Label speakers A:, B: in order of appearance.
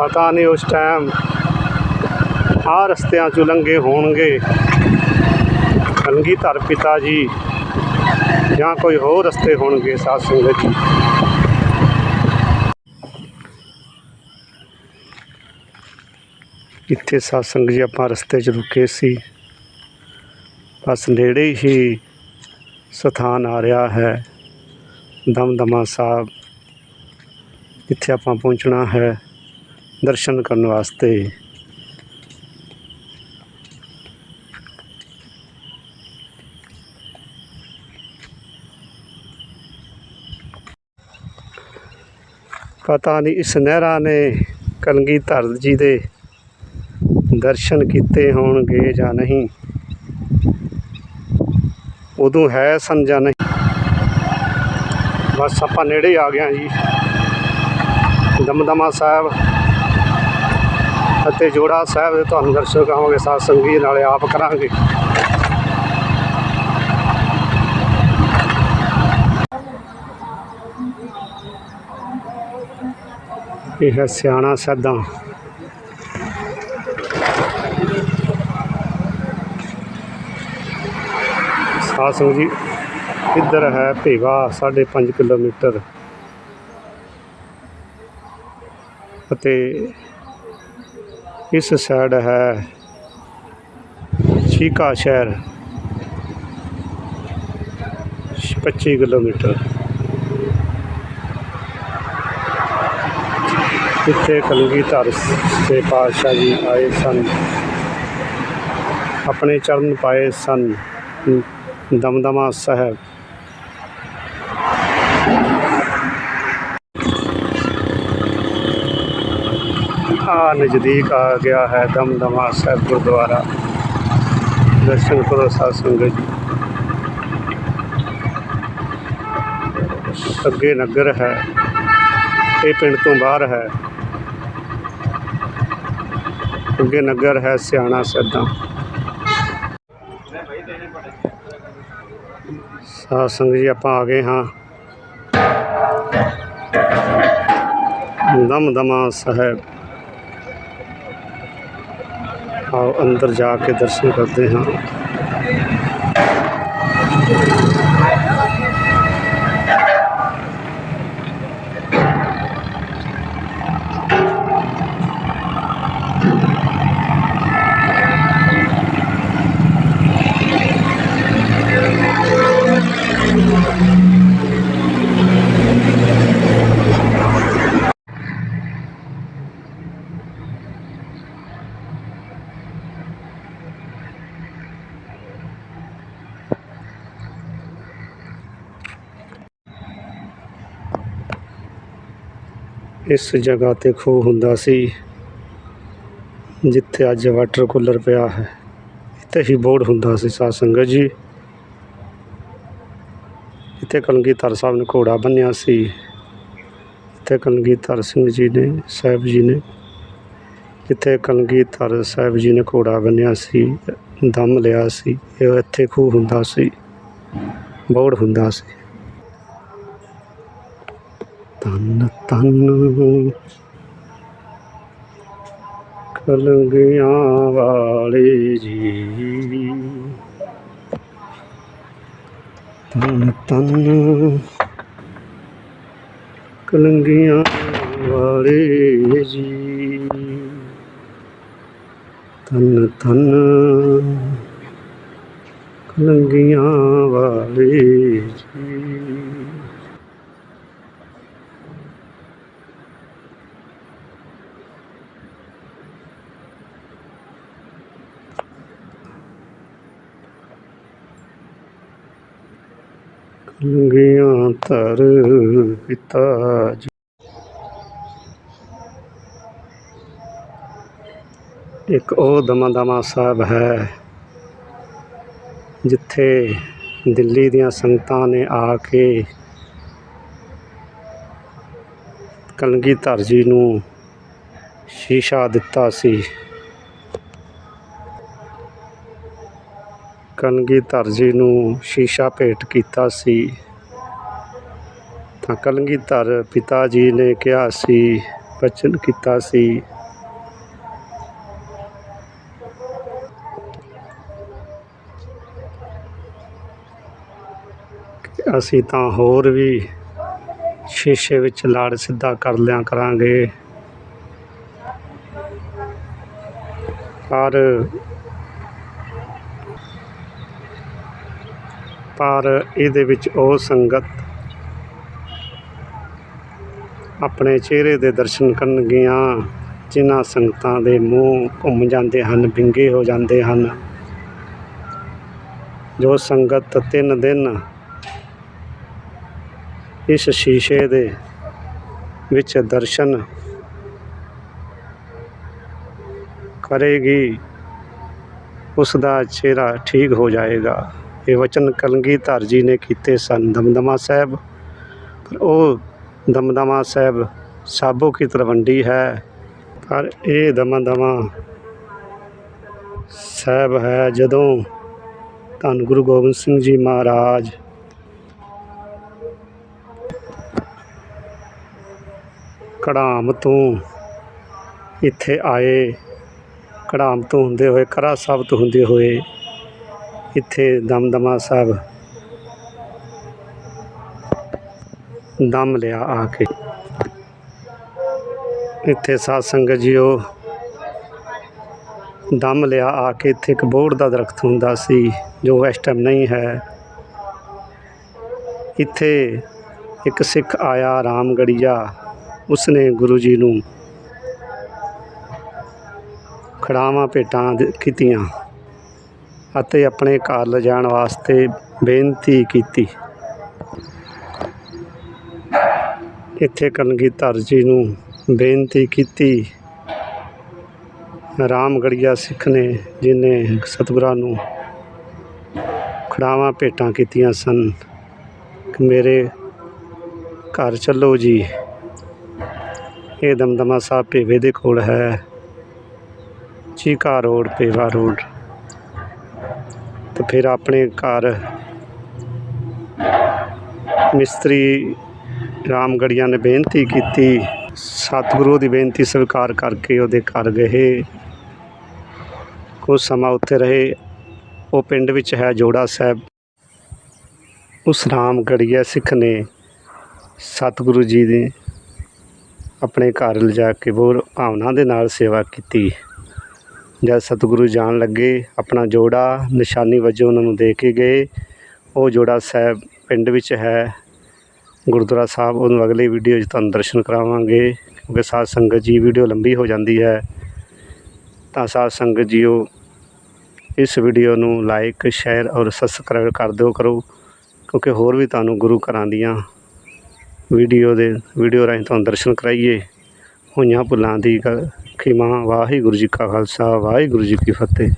A: ਪਤਾ ਨਹੀਂ ਉਸ ਟਾਈਮ ਆ ਰਸਤਿਆਂ ਚੋਂ ਲੰਘੇ ਹੋਣਗੇ। ਕਲਗੀਧਰ ਪਿਤਾ ਜੀ, ਜਾਂ ਕੋਈ ਹੋਰ ਰਸਤੇ ਹੋਣਗੇ ਸਾਧ ਸੰਗਤ ਜੀ। ਇੱਥੇ ਸਾਧ ਸੰਗਤ ਜੀ ਆਪਾਂ ਰਸਤੇ 'ਚ ਰੁਕੇ ਸੀ। ਬਸ ਨੇੜੇ ਹੀ ਸਥਾਨ ਆ ਰਿਹਾ ਹੈ, ਦਮਦਮਾ ਸਾਹਿਬ। ਇੱਥੇ ਆਪਾਂ ਪਹੁੰਚਣਾ ਹੈ। ਦਰਸ਼ਨ ਕਰਨ ਵਾਸਤੇ। ਪਤਾ ਨਹੀਂ ਇਸ ਨਹਿਰਾਂ ਨੇ ਕਲਗੀਧਰ ਜੀ ਦੇ ਦਰਸ਼ਨ ਕੀਤੇ ਹੋਣਗੇ ਜਾਂ ਨਹੀਂ। ਉਦੋਂ ਹੈ ਸਨ ਜਾਂ ਨਹੀਂ। ਬਸ ਆਪਾਂ ਨੇੜੇ ਆ ਗਏ ਹਾਂ ਜੀ। ਦਮਦਮਾ ਸਾਹਿਬ ਅਤੇ ਜੋੜਾ ਸਾਹਿਬ ਦੇ ਤੁਹਾਨੂੰ ਦਰਸ਼ਨ ਕਰਾਵਾਂਗੇ ਸਾਧ ਸੰਗੀ ਨਾਲੇ ਆਪ ਕਰਾਂਗੇ। ਇਹ ਹੈ ਸਿਆਣਾ ਸਾਧਾਂ ਸਾਧ ਸੰਗਤ ਜੀ, ਇੱਧਰ ਹੈ ਭੇਵਾ 5.5 ਕਿਲੋਮੀਟਰ। ਅਤੇ ਇਸ ਸਾਈਡ ਹੈ ਚੀਕਾ ਸ਼ਹਿਰ 25 ਕਿਲੋਮੀਟਰ। ਇੱਥੇ ਕਲਗੀਧਰ ਦੇ ਪਾਤਸ਼ਾਹ ਜੀ ਆਏ ਸਨ। ਆਪਣੇ ਚਰਨ ਪਾਏ ਸਨ। ਦਮਦਮਾ ਸਾਹਿਬ ਆ ਨਜ਼ਦੀਕ ਆ ਗਿਆ ਹੈ ਦਮਦਮਾ ਸਾਹਿਬ ਗੁਰਦੁਆਰਾ। ਦਰਸ਼ਨ ਕਰੋ ਸਾਧ ਸੰਗਤ ਜੀ। ਅੱਗੇ ਨਗਰ ਹੈ, ਇਹ ਪਿੰਡ ਤੋਂ ਬਾਹਰ ਹੈ। ਅੱਗੇ ਨਗਰ ਹੈ ਸਿਆਣਾ ਸੱਦਾ। ਸਾਧ ਸੰਗਤ ਜੀ, ਆਪਾਂ ਆ ਗਏ ਹਾਂ। ਦਮਦਮਾ ਸਾਹਿਬ। ਆਓ ਅੰਦਰ ਜਾ ਕੇ ਦਰਸ਼ਨ ਕਰਦੇ ਹਾਂ। ਇਸ ਜਗ੍ਹਾ ਤੇ ਖੂਹ ਹੁੰਦਾ ਸੀ, ਜਿੱਥੇ ਅੱਜ ਵਾਟਰ ਕੂਲਰ ਪਿਆ ਹੈ। ਇੱਥੇ ਹੀ ਬੋਰਡ ਹੁੰਦਾ ਸੀ, ਸਾਧ ਸੰਗਤ ਜੀ। ਇੱਥੇ ਕਲਗੀਧਰ ਸਾਹਿਬ ਨੇ ਘੋੜਾ ਬੰਨਿਆ ਸੀ। ਇੱਥੇ ਕਲਗੀਧਰ ਸਿੰਘ ਜੀ ਨੇ, ਸਾਹਿਬ ਜੀ ਨੇ, ਇੱਥੇ ਕਲਗੀਧਰ ਸਾਹਿਬ ਜੀ ਨੇ ਘੋੜਾ ਬੰਨਿਆ ਸੀ, ਦਮ ਲਿਆ ਸੀ। ਇਹ ਇੱਥੇ ਖੂਹ ਹੁੰਦਾ ਸੀ, ਬੋਰਡ ਹੁੰਦਾ ਸੀ। ਤਨ ਤਨ ਕਲੰਗੀਆਂ ਵਾਲੇ ਜੀ। ਤਨ ਤਨ ਕਲੰਗੀਆਂ ਵਾਲੇ ਜੀ। ਤਨ ਤਨ ਕਲੰਗੀਆਂ ਵਾਲੇ ਜੀ। ਕਲੰਗੀਆਂ ਧਰ ਪਿਤਾ ਜੀ। ਇੱਕ ਉਹ ਦਮਾ ਦਮਾ ਸਾਹਿਬ ਹੈ, ਜਿੱਥੇ ਦਿੱਲੀ ਦੀਆਂ ਸੰਗਤਾਂ ਨੇ ਆ ਕੇ ਕਲਗੀਧਰ ਜੀ ਨੂੰ ਸ਼ੀਸ਼ਾ ਦਿੱਤਾ ਸੀ। ਕਲਗੀਧਰ ਜੀ ਨੂੰ ਸ਼ੀਸ਼ਾ ਭੇਟ ਕੀਤਾ ਸੀ। ਤਾਂ ਕਲਗੀਧਰ ਪਿਤਾ ਜੀ ਨੇ ਕਿਹਾ ਸੀ, ਬਚਨ ਕੀਤਾ ਸੀ। ਅਸੀਂ ਤਾਂ ਹੋਰ ਵੀ ਸ਼ੀਸ਼ੇ ਵਿੱਚ ਲਾੜ ਸਿੱਧਾ ਕਰ ਲਿਆ ਕਰਾਂਗੇ। ਪਰ ਪਰ ਇਹਦੇ ਵਿੱਚ ਉਹ ਸੰਗਤ ਆਪਣੇ ਚਿਹਰੇ ਦੇ ਦਰਸ਼ਨ ਕਰਨਗੀਆਂ ਜਿਨ੍ਹਾਂ ਸੰਗਤਾਂ ਦੇ ਮੂੰਹ ਘੁੰਮ ਜਾਂਦੇ ਹਨ ਵਿੰਗੇ ਹੋ ਜਾਂਦੇ ਹਨ। ਜੋ ਸੰਗਤ ਤਿੰਨ ਦਿਨ ਇਸ ਸ਼ੀਸ਼ੇ ਦੇ ਵਿੱਚ ਦਰਸ਼ਨ ਕਰੇਗੀ, ਉਸ ਦਾ ਚਿਹਰਾ ਠੀਕ ਹੋ ਜਾਏਗਾ। ਇਹ ਵਚਨ ਕਲਗੀਧਰ ਜੀ ਨੇ ਕੀਤੇ ਸਨ। ਦਮਦਮਾ ਸਾਹਿਬ, ਪਰ ਉਹ ਦਮਦਮਾ ਸਾਹਿਬ ਸਾਬੋ ਕੀ ਤਲਵੰਡੀ ਹੈ? ਪਰ ਇਹ ਦਮਦਮਾ ਸਾਹਿਬ ਹੈ ਜਦੋਂ ਧੰਨ ਗੁਰੂ ਗੋਬਿੰਦ ਸਿੰਘ ਜੀ ਮਹਾਰਾਜ ਕੜਾਮ ਤੋਂ ਇੱਥੇ ਆਏ। ਕੜਾਮ ਤੋਂ ਹੁੰਦੇ ਹੋਏ ਕਰਾ ਸਾਹਿਬ ਤੋਂ ਹੁੰਦੇ ਹੋਏ ਇੱਥੇ ਦਮਦਮਾ ਸਾਹਿਬ ਦਮ ਲਿਆ ਆ ਕੇ। ਇੱਥੇ ਸਾਧ ਸੰਗਤ ਜੀਓ, ਦਮ ਲਿਆ ਆ ਕੇ ਇੱਥੇ ਇੱਕ ਬੋਹੜ ਦਾ ਦਰਖਤ ਹੁੰਦਾ ਸੀ, ਜੋ ਇਸ ਟਾਈਮ ਨਹੀਂ ਹੈ। ਇੱਥੇ ਇੱਕ ਸਿੱਖ ਆਇਆ ਰਾਮਗੜੀਆ, ਉਸਨੇ ਗੁਰੂ ਜੀ ਨੂੰ ਖੜਾਵਾਂ ਭੇਟਾਂ ਕੀਤੀਆਂ। ਅਤੇ ਆਪਣੇ ਘਰ ਲਿਜਾਣ ਵਾਸਤੇ ਬੇਨਤੀ ਕੀਤੀ। ਇੱਥੇ ਕਲਗੀਧਰ ਜੀ ਨੂੰ ਬੇਨਤੀ ਕੀਤੀ। ਰਾਮਗੜੀਆ ਸਿੱਖ ਨੇ, ਜਿਨੇ ਸਤਿਗੁਰਾਂ ਨੂੰ ਖੜਾਵਾਂ ਭੇਟਾਂ ਕੀਤੀਆਂ ਸਨ, ਕਿ ਮੇਰੇ ਘਰ ਚੱਲੋ ਜੀ। ਇਹ ਦਮਦਮਾ ਸਾਹਿਬ ਪੇਵੇ ਦੇ ਕੋਲ ਹੈ। Cheeka road, Pehowa road. ਤੇ ਫਿਰ ਆਪਣੇ ਘਰ ਮਿਸਤਰੀ ਰਾਮਗੜੀਆਂ ਨੇ ਬੇਨਤੀ ਕੀਤੀ, ਸਤਿਗੁਰੂ ਦੀ ਬੇਨਤੀ ਸਵੀਕਾਰ ਕਰਕੇ ਉਹਦੇ ਘਰ ਗਏ। ਕੁਝ ਸਮਾਂ ਉੱਥੇ ਰਹੇ, ਉਹ ਪਿੰਡ ਵਿੱਚ ਹੈ ਜੋੜਾ ਸਾਹਿਬ। ਉਸ ਰਾਮਗੜੀਆ ਸਿੱਖ ਨੇ ਸਤਿਗੁਰੂ ਜੀ ਦੇ ਆਪਣੇ ਘਰ ਲਿਜਾ ਕੇ ਬਹੁਤ ਭਾਵਨਾ ਦੇ ਨਾਲ ਸੇਵਾ ਕੀਤੀ। ਜਦ ਸਤਿਗੁਰੂ ਜਾਣ ਲੱਗੇ, ਆਪਣਾ ਜੋੜਾ ਨਿਸ਼ਾਨੀ ਵਜੋਂ ਉਹਨਾਂ ਨੂੰ ਦੇ ਕੇ ਗਏ। ਉਹ ਜੋੜਾ ਸਾਹਿਬ ਪਿੰਡ ਵਿੱਚ ਹੈ। ਗੁਰਦੁਆਰਾ ਸਾਹਿਬ, ਉਹਨੂੰ ਅਗਲੀ ਵੀਡੀਓ 'ਚ ਤੁਹਾਨੂੰ ਦਰਸ਼ਨ ਕਰਾਵਾਂਗੇ। ਕਿਉਂਕਿ ਸਾਧ ਸੰਗਤ ਜੀ ਵੀਡੀਓ ਲੰਬੀ ਹੋ ਜਾਂਦੀ ਹੈ। ਤਾਂ ਸਾਧ ਸੰਗਤ ਜੀਓ, ਇਸ ਵੀਡੀਓ ਨੂੰ ਲਾਈਕ ਸ਼ੇਅਰ ਔਰ ਸਬਸਕ੍ਰਾਈਬ ਕਰ ਦਿਓ ਕਰੋ। ਕਿਉਂਕਿ ਹੋਰ ਵੀ ਤੁਹਾਨੂੰ ਗੁਰੂ ਘਰਾਂ ਦੀਆਂ ਵੀਡੀਓ ਦੇ, ਵੀਡੀਓ ਰਾਹੀਂ ਤੁਹਾਨੂੰ ਦਰਸ਼ਨ ਕਰਾਈਏ। ਹੋਈਆਂ ਭੁੱਲਾਂ ਦੀ ਗ- ਖਿਮਾ ਵਾਹਿਗੁਰੂ ਜੀ ਕਾ ਖਾਲਸਾ ਵਾਹਿਗੁਰੂ ਜੀ ਕੀ ਫਤਿਹ।